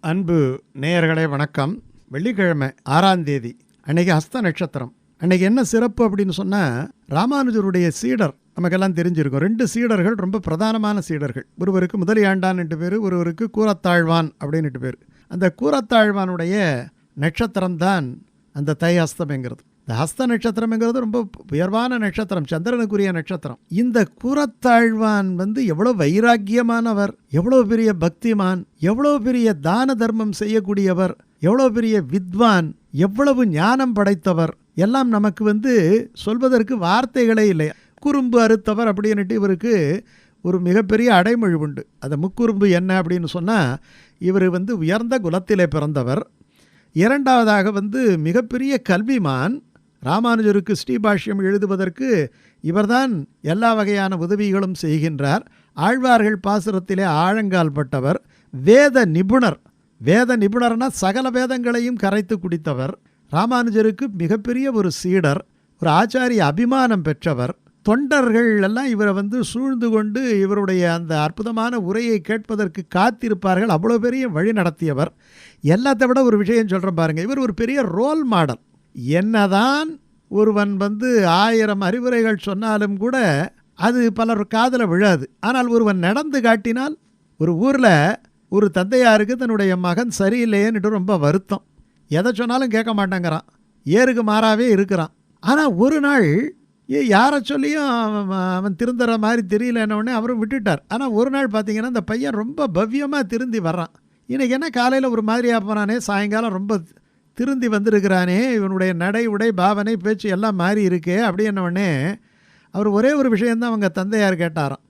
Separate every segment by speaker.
Speaker 1: அன்பு நேயர்களே வணக்கம். வெள்ளிக்கிழமை ஆறாம் தேதி அன்னைக்கு ஹஸ்த நட்சத்திரம். அன்னைக்கு என்ன சிறப்பு அப்படின்னு சொன்னால் ராமானுஜருடைய சீடர் நமக்கெல்லாம் தெரிஞ்சிருக்கும். ரெண்டு சீடர்கள் ரொம்ப பிரதானமான சீடர்கள். ஒருவருக்கு முதலியாண்டான்ட்டு பேர் ஒருவருக்கு கூரத்தாழ்வான் அப்படின்னுட்டு பேர். அந்த கூரத்தாழ்வானுடைய நட்சத்திரம்தான் அந்த தை ஹஸ்தம்ங்கிறது இந்த ஹஸ்த நட்சத்திரம்ங்கிறது ரொம்ப உயர்வான நட்சத்திரம் சந்திரனுக்குரிய நட்சத்திரம். இந்த கூரத்தாழ்வான் வந்து எவ்வளோ வைராக்கியமானவர் எவ்வளோ பெரிய பக்திமான் எவ்வளோ பெரிய தான தர்மம் செய்யக்கூடியவர் எவ்வளோ பெரிய வித்வான் எவ்வளவு ஞானம் படைத்தவர் எல்லாம் நமக்கு வந்து சொல்வதற்கு வார்த்தைகளே இல்லை. குறும்பு அறுத்தவர் அப்படின்னுட்டு இவருக்கு ஒரு மிகப்பெரிய அடைமொழி உண்டு. அந்த முக்குறும்பு என்ன அப்படின்னு சொன்னால் இவர் வந்து உயர்ந்த குலத்திலே பிறந்தவர். இரண்டாவதாக வந்து மிகப்பெரிய கல்விமான் ராமானுஜருக்கு ஸ்ரீபாஷ்யம் எழுதுவதற்கு இவர்தான் எல்லா வகையான உதவிகளும் செய்கின்றார். ஆழ்வார்கள் பாசுரத்திலே ஆழங்கால் பட்டவர். வேத நிபுணர். வேத நிபுணர்னா சகல வேதங்களையும் கரைத்து குடித்தவர். ராமானுஜருக்கு மிகப்பெரிய ஒரு சீடர். ஒரு ஆச்சாரிய அபிமானம் பெற்றவர். தொண்டர்கள் எல்லாம் இவரை வந்து சூழ்ந்து கொண்டு இவருடைய அந்த அற்புதமான உரையை கேட்பதற்கு காத்திருப்பார்கள். அவ்வளோ பெரிய வழி நடத்தியவர். எல்லாத்தை விட ஒரு விஷயம் சொல்கிறேன் பாருங்கள் இவர் ஒரு பெரிய ரோல் மாடல் என்னதான் ஒருவன் வந்து ஆயிரம் அறிவுரைகள் சொன்னாலும் கூட அது பலர் காதில் விழாது. ஆனால் ஒருவன் நடந்து காட்டினால் ஒரு ஊரில் ஒரு தந்தையாருக்கு தன்னுடைய மகன் சரியில்லையேன்னுட்டு ரொம்ப வருத்தம். எதை சொன்னாலும் கேட்க மாட்டேங்கிறான். ஏருக்கு மாறாவே இருக்கிறான். ஆனால் ஒரு நாள் ஏ யாரை சொல்லியும் அவன் அவன் திருந்துற மாதிரி தெரியலன்னொடனே அவரும் விட்டுட்டார். ஆனால் ஒரு நாள் பார்த்தீங்கன்னா அந்த பையன் ரொம்ப பவ்யமாக திருந்தி வர்றான். இன்றைக்கி என்ன காலையில் ஒரு மாதிரியாக போனானே சாயங்காலம் ரொம்ப திருந்தி வந்திருக்கிறானே இவனுடைய நடை உடை பாவனை பேச்சு எல்லாம் மாறி இருக்கே அப்படின்னோடனே அவர் ஒரே ஒரு விஷயந்தான் அவங்க தந்தையார் கேட்டாராம்.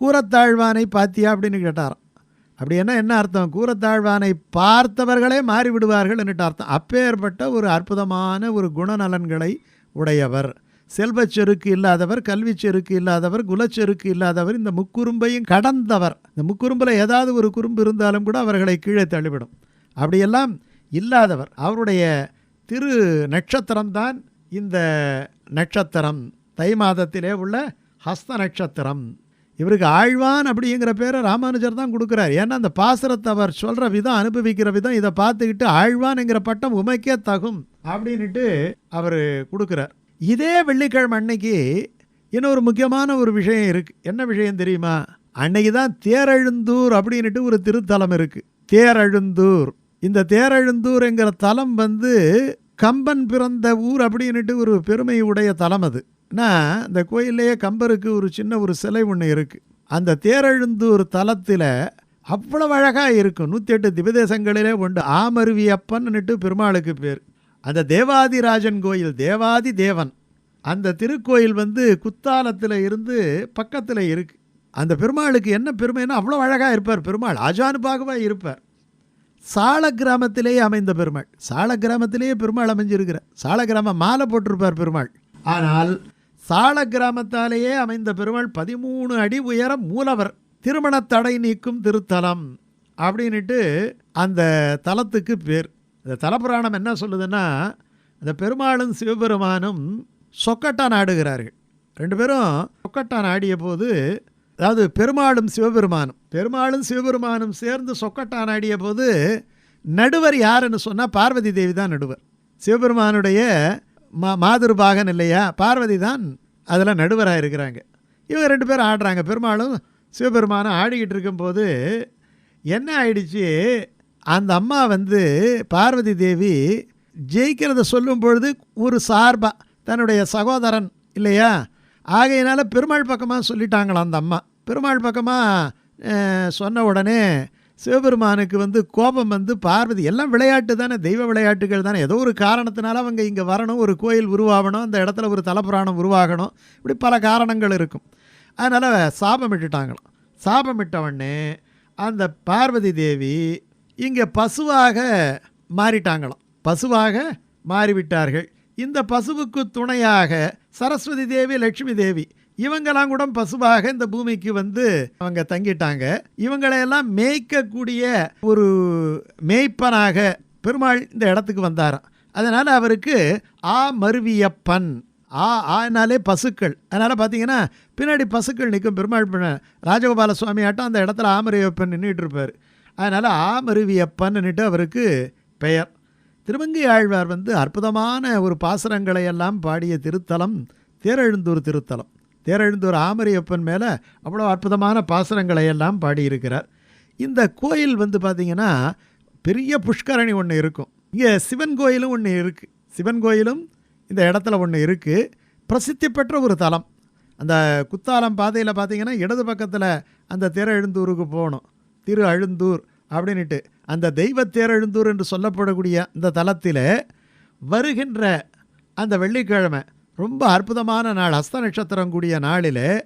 Speaker 1: கூரத்தாழ்வானை பாத்தியா அப்படின்னு கேட்டாராம். அப்படி என்ன என்ன அர்த்தம்? கூரத்தாழ்வானை பார்த்தவர்களே மாறிவிடுவார்கள் என்னட்டு அர்த்தம். அப்பேற்பட்ட ஒரு அற்புதமான ஒரு குணநலன்களை உடையவர். செல்வச்செருக்கு இல்லாதவர் கல்விச்செருக்கு இல்லாதவர் குலச்செருக்கு இல்லாதவர் இந்த முக்குறும்பையும் கடந்தவர். இந்த முக்குறும்பில் ஏதாவது ஒரு குறும்பு இருந்தாலும் கூட அவர்களை கீழே தள்ளிவிடும். அப்படியெல்லாம் இல்லாதவர். அவருடைய திரு நட்சத்திரம்தான் இந்த நட்சத்திரம். தை மாதத்திலே உள்ள ஹஸ்த நட்சத்திரம். இவருக்கு ஆழ்வான் அப்படிங்கிற பேரை ராமானுஜர் தான் கொடுக்குறார். ஏன்னா அந்த பாசுரத்தை அவர் சொல்கிற விதம் அனுபவிக்கிற விதம் இதை பார்த்துக்கிட்டு ஆழ்வான்ங்கிற பட்டம் உமைக்கே தகும் அப்படின்ட்டு அவர் கொடுக்குறார். இதே வெள்ளிக்கிழமை அன்னைக்கு இன்னொரு முக்கியமான ஒரு விஷயம் இருக்குது என்ன விஷயம் தெரியுமா? அன்னைக்கு தான் தேரழுந்தூர் அப்படின்ட்டு ஒரு திருத்தலம் இருக்குது தேரழுந்தூர். இந்த தேரெழுந்தூருங்கிற தலம் வந்து கம்பன் பிறந்த ஊர் அப்படின்ட்டு ஒரு பெருமை உடைய தலம் அது. நான் இந்த கோயிலேயே கம்பருக்கு ஒரு சின்ன ஒரு சிலை ஒன்று இருக்குது அந்த தேரெழுந்தூர் தலத்தில் அவ்வளவு அழகாக இருக்கும். நூற்றி எட்டு திபதேசங்களிலே உண்டு. ஆமருவியப்பன்னுட்டு பெருமாளுக்கு பேர். அந்த தேவாதிராஜன் கோயில் தேவாதி தேவன். அந்த திருக்கோயில் வந்து குத்தாலத்தில் இருந்து பக்கத்தில் இருக்குது அந்த பெருமாளுக்கு என்ன பெருமைன்னா அவ்வளோ அழகாக இருப்பார் பெருமாள். ஆஜானுபாகவாக இருப்பார். சால கிராமத்திலேயே அமைந்த பெருமாள். சால கிராமத்திலேயே பெருமாள் அமைஞ்சிருக்கிறார் சால கிராமம் மாலை போட்டிருப்பார் பெருமாள். ஆனால் சால கிராமத்தாலேயே அமைந்த பெருமாள் பதிமூணு அடி உயரம் மூலவர். திருமண தடை நீக்கும் திருத்தலம் அப்படின்ட்டு அந்த தலத்துக்கு பேர். இந்த தலப்புராணம் என்ன சொல்லுதுன்னா இந்த பெருமாளும் சிவபெருமானும் சொக்கட்டான் ஆடுகிறார்கள். ரெண்டு பேரும் சொக்கட்டான் ஆடிய போது அதாவது பெருமாளும் சிவபெருமானும் பெருமாளும் சிவபெருமானும் சேர்ந்து சொக்கட்டான் ஆடிய போது நடுவர் யாருன்னு சொன்னால் பார்வதி தேவி தான் நடுவர். சிவபெருமானுடைய மா மாதிருபாகன் இல்லையா? பார்வதி தான் அதில் நடுவராக இருக்கிறாங்க. இவங்க ரெண்டு பேரும் ஆடுறாங்க. பெருமாளும் சிவபெருமானும் ஆடிக்கிட்டு இருக்கும்போது என்ன ஆயிடுச்சு? அந்த அம்மா வந்து பார்வதி தேவி ஜெயிக்கிறத சொல்லும் பொழுது ஒரு சார்பாக தன்னுடைய சகோதரன் இல்லையா? ஆகையினால பெருமாள் பக்கமாக சொல்லிட்டாங்களாம் அந்த அம்மா. பெருமாள் பக்கமாக சொன்ன உடனே சிவபெருமானுக்கு வந்து கோபம் வந்து பார்வதி எல்லாம் விளையாட்டு தானே தெய்வ விளையாட்டுகள் தானே ஏதோ ஒரு காரணத்தினால அவங்க இங்கே வரணும் ஒரு கோயில் உருவாகணும் அந்த இடத்துல ஒரு தலப்புராணம் உருவாகணும் இப்படி பல காரணங்கள் இருக்கும். அதனால் சாபமிட்டுட்டாங்களாம் சாபமிட்டவொடனே அந்த பார்வதி தேவி இங்கே பசுவாக மாறிட்டாங்களாம். பசுவாக மாறிவிட்டார்கள். இந்த பசுவுக்கு துணையாக சரஸ்வதி தேவி லட்சுமி தேவி இவங்கெல்லாம் கூட பசுவாக இந்த பூமிக்கு வந்து அவங்க தங்கிட்டாங்க. இவங்களையெல்லாம் மேய்க்கக்கூடிய ஒரு மேய்ப்பனாக பெருமாள் இந்த இடத்துக்கு வந்தாராம். அதனால் அவருக்கு ஆ மருவியப்பன் ஆ ஆனாலே பசுக்கள். அதனால் பார்த்தீங்கன்னா பின்னாடி பசுக்கள் நிற்கும் பெருமாள் பண்ண ராஜகோபால சுவாமி ஆட்டம் அந்த இடத்துல ஆமருவியப்பன் நின்றுட்டு இருப்பார். அதனால் ஆமருவியப்பன்னுட்டு அவருக்கு பெயர். திருமங்கை ஆழ்வார் வந்து அற்புதமான ஒரு பாசுரங்களை எல்லாம் பாடிய திருத்தலம் தேரெழுந்தூர் திருத்தலம். தேரெழுந்தூர் ஆமரியப்பன் மேலே அவ்வளோ அற்புதமான பாசுரங்களை எல்லாம் பாடியிருக்கிறார். இந்த கோயில் வந்து பார்த்திங்கன்னா பெரிய புஷ்கரணி ஒன்று இருக்கும். இங்கே சிவன் கோயிலும் ஒன்று இருக்குது சிவன் கோயிலும் இந்த இடத்துல ஒன்று இருக்குது பிரசித்தி பெற்ற ஒரு தலம். அந்த குத்தாலம் பாதையில் பார்த்தீங்கன்னா இடது பக்கத்தில் அந்த தேரெழுந்தூருக்கு போகணும். திரு அழுந்தூர். அப்படின்ட்டு அந்த தெய்வ தேரெழுந்தூர் என்று சொல்லப்படக்கூடிய அந்த தலத்தில் வருகின்ற அந்த வெள்ளிக்கிழமை ரொம்ப அற்புதமான நாள் ஹஸ்த நட்சத்திரம் கூடிய நாளில்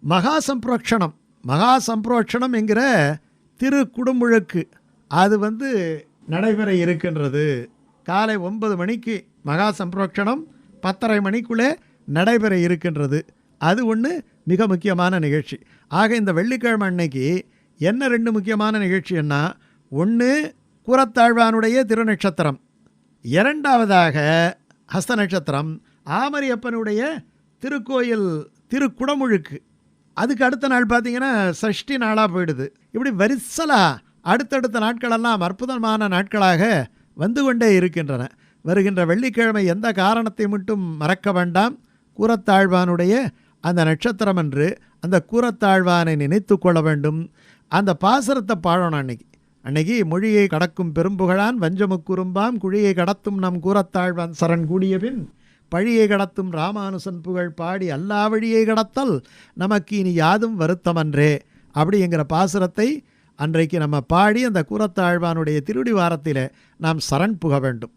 Speaker 1: மகா சம்பிரோக்ஷணம் மகா சம்பிரோக்ஷணம் என்கிற திரு குடுமுழுக்கு அது வந்து நடைபெற இருக்கின்றது. காலை ஒன்பது மணிக்கு மகா சம்பிரோக்ஷணம் பத்தரை மணிக்குள்ளே நடைபெற இருக்கின்றது. அது ஒன்று மிக முக்கியமான நிகழ்ச்சி. ஆக இந்த வெள்ளிக்கிழமை அன்னைக்கு என்ன ரெண்டு முக்கியமான நிகழ்ச்சின்னா ஒன்று கூரத்தாழ்வானுடைய திருநட்சத்திரம் இரண்டாவதாக ஹஸ்த நட்சத்திரம் ஆமரியப்பனுடைய திருக்கோயில் திருக்குடமுழுக்கு. அதுக்கு அடுத்த நாள் பார்த்தீங்கன்னா சஷ்டி நாளாக போயிடுது. இப்படி வரிசலாக அடுத்தடுத்த நாட்களெல்லாம் அற்புதமான நாட்களாக வந்து கொண்டே இருக்கின்றன. வருகின்ற வெள்ளிக்கிழமை எந்த காரணத்தை மட்டும் மறக்க வேண்டாம். கூரத்தாழ்வானுடைய அந்த நட்சத்திரம் என்று அந்த கூரத்தாழ்வானை நினைத்து கொள்ள வேண்டும். அந்த பாசுரத்தை பாடணும் அன்னைக்கு. அன்னைக்கு மொழியை கடக்கும் பெரும்புகழான் வஞ்சமுக்குறும்பாம் குழியை கடத்தும் நம் கூரத்தாழ்வான் சரண் கூடிய பின் பழியை கடத்தும் ராமானுசன் புகழ் பாடி அல்லா வழியை கடத்தல் நமக்கு இனி யாதும் வருத்தமன்றே அப்படிங்கிற பாசுரத்தை அன்றைக்கு நம்ம பாடி அந்த கூரத்தாழ்வானுடைய திருடி வாரத்தில் நாம் சரண் புக வேண்டும்.